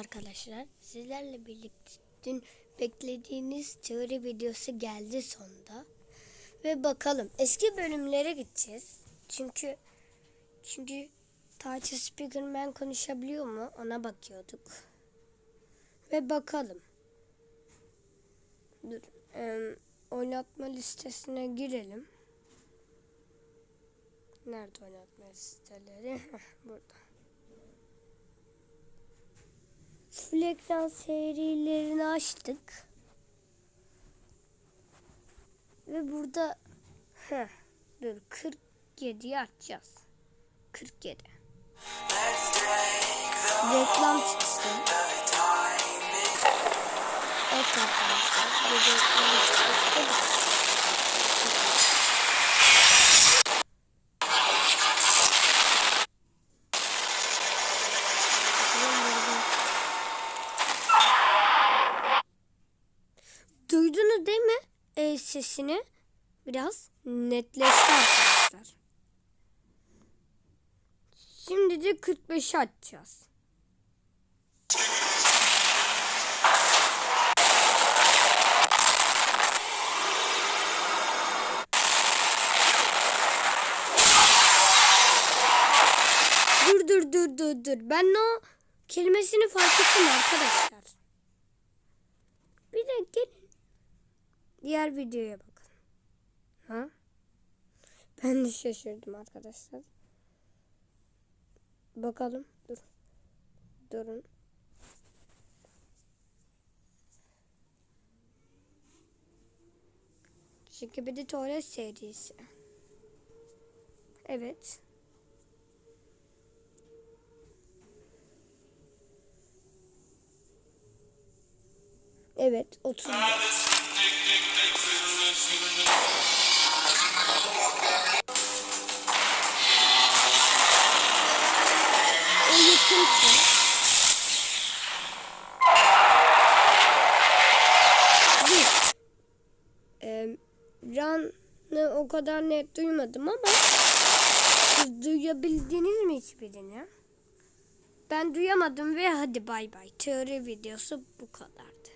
Arkadaşlar sizlerle birlikte dün beklediğiniz teori videosu geldi sonunda. Ve bakalım eski bölümlere gideceğiz. Çünkü çünkü Tarçı Speakerman konuşabiliyor mu ona bakıyorduk. Ve bakalım. Dur. em, oynatma listesine girelim. Nerede oynatma listeleri? Burada. Ekran serilerini açtık. Ve burada heh, dur 47'yi açacağız. 47. Reklam çıktı. Evet arkadaşlar. Reklam çıktı. Sesini biraz netleşti arkadaşlar. Şimdi de 45'i açacağız. Dur dur dur dur dur. Ben o kelimesini fark ettim arkadaşlar. Bir de gelin. Diğer videoya bakın. Ha? Ben de şaşırdım arkadaşlar. Bakalım. Dur. Durun. Çünkü bir de tuvalet serisi. Evet. Evet, 30. Bir. Ee, o kadar net duymadım ama siz duyabildiniz mi hiçbirini? Ben duyamadım ve hadi bay bay. Teori videosu bu kadar.